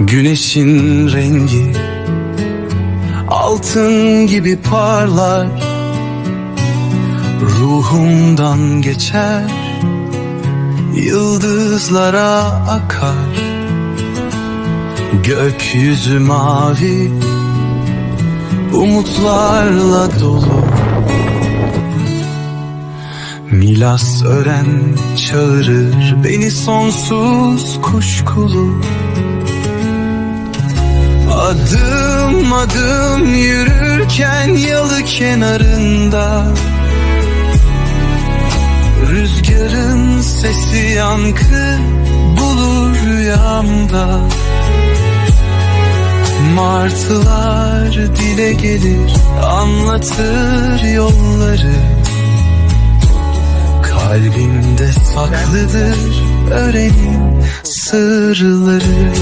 Güneşin rengi altın gibi parlar. Ruhumdan geçer yıldızlara akar. Gökyüzü mavi umutlarla dolu. Milas ören çağırır beni sonsuz kuşkulu Adım adım yürürken yalı kenarında. Rüzgarın sesi yankı bulur rüyamda. Martılar dile gelir anlatır yolları. Kalbimde saklıdır öğrenin sırları